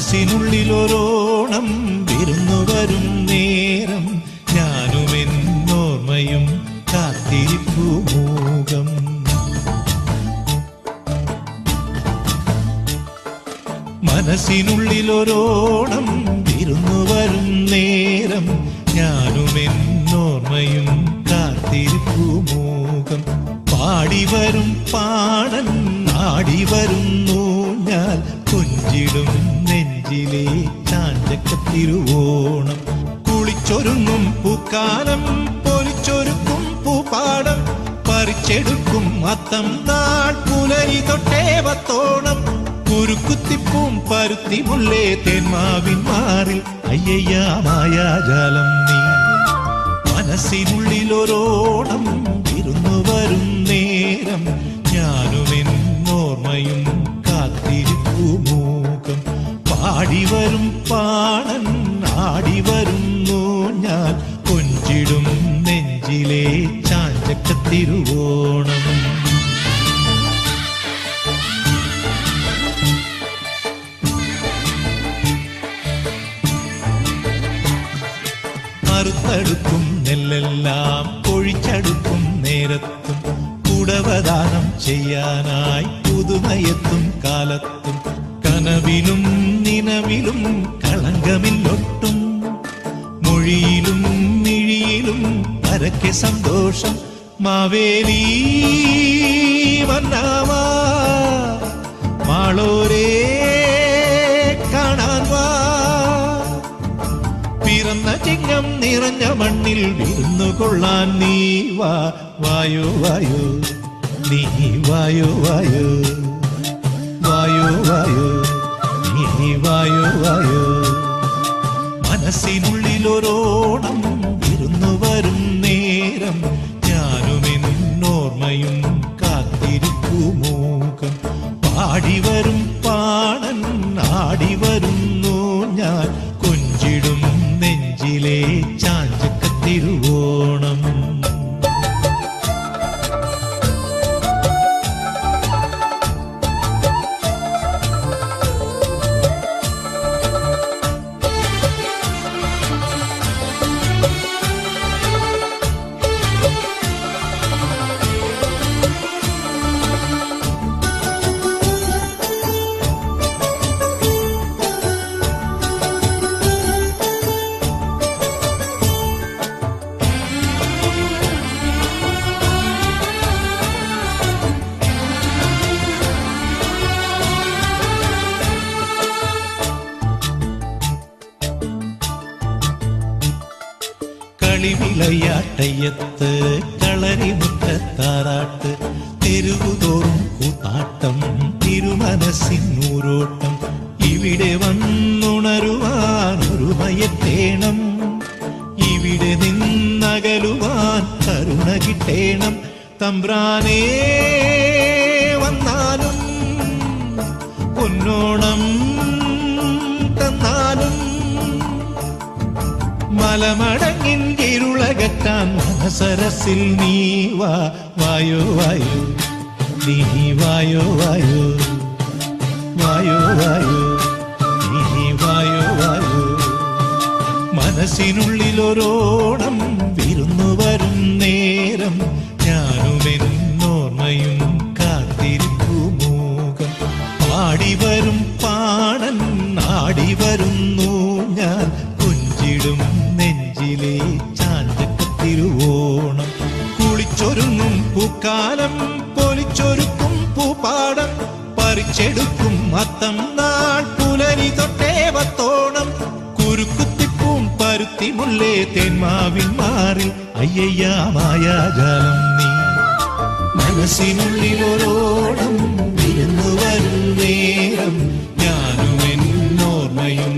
മനസ്സിനുള്ളിലൊരോണം വിരുന്നു വരും നേരം. ഞാനും എന്നോർമ്മയും കാത്തിരിപ്പു മൂകം. മനസ്സിനുള്ളിലൊരോണം വിരുന്നു വരും നേരം. ഞാനും എന്നോർമ്മയും കാത്തിരിപ്പു മൂകം. പാടി വരും പാടൻ നാടി വരുന്നു ഞാൻ. കൊഞ്ചിടും നെഞ്ചിലെ ചാഞ്ചക്കത്തിരുവോണം കുളിച്ചൊരുങ്ങും പൂക്കാലം പൊലിച്ചൊരുക്കും പൂപ്പാടം. പറിച്ചെടുക്കും അത്തം നാൾ പുലരി തൊട്ടേവത്തോണം കുരുക്കുത്തിപ്പും പരുത്തി മുള്ളേ തേന്മാവിൻ മാറിൽ. അയ്യയ്യ മായാജാലം നീ. മനസ്സിനുള്ളിലൊരോണം ഇരുന്നു വരും നേരം. ഞാനും എന്നോർമ്മയും കാത്തിരിപ്പു പാണൻ ആടിവരുന്നു ഞാൻ കൊഞ്ചിടും നെഞ്ചിലെ ചാഞ്ചക്കത്തിരുവോണം മറുത്തടുക്കും നെല്ലെല്ലാം പൊഴിച്ചടുക്കും നേരത്തും കുടവദാനം ചെയ്യാനായി പുതുമയത്തും കാലത്തും കനവിലും നിലവിലും കളങ്കമില്ലൊട്ടും മൊഴിയിലും മിഴിയിലും പരക്കെ സന്തോഷം. മാവേലി വന്നാമാ മാളോരേ പിറന്ന ചിങ്ങം നിറഞ്ഞ മണ്ണിൽ വിരുന്നു കൊള്ളാൻ നീ വാ. വായോ വായോ നീ വായോ വായോ. മനസ്സിനുള്ളിലൊരോണം ഇരുന്നു വരും നേരം. ഞാനും എന്നോർമ്മയും കാത്തിരിപ്പു മൂകം പാടി വരും പാണൻ ആടി വരുന്നു ഞാൻ. കൊഞ്ചിടും നെഞ്ചിലെ ചാഞ്ചക്കത്തിരുവോണം. കളിവിളയാട്ടയ്യത്ത് കളരിമുറ്റത്താറാട്ട് തെരുവുതോറും കൂത്താട്ടം തിരുമനസിനൂരോട്ടം ഇവിടെ വന്നുണരുവാൻ ഒരുമയത്തേണം ഇവിടെ നിന്നകലുവാൻ കരുണ കിട്ടേണം. തമ്പ്രാനേ വന്നാലും പൊന്നോണം മലമടങ്ങിൻ ഇരുളകറ്റാൻ മനസരസിൽ നീ വാ. വായോ വായോ. നീ വായോ വായോ. വായോ വായോ. നീ വായോ വായോ. മനസ്സിനുള്ളിലൊരോണം വിരുന്നു വരും നേരം. ഞാനുമെന്നോർമ്മയും കാത്തിരിപ്പു മൂകം. പാടി വരും പാടൻ ആടി കൊഞ്ചിടും നെഞ്ചിലെ ചാഞ്ചക്കത്തിരുവോണം കുളിച്ചൊരുങ്ങും പൂക്കാലം പൊലിച്ചൊരുക്കും പൂപ്പാടം. പറിച്ചെടുക്കും അത്തം നാൾ പുലരി തൊട്ടേവത്തോണം കുരുക്കുത്തിപ്പൂം പരുത്തി മുല്ലേ തേന്മാവിൻ മാറി അയ്യയ്യ മായാജാലം നീ. മനസ്സിനുള്ളിലൊരോണം വിരുന്നു വരും നേരം ഞാനും എന്നോർമ്മയും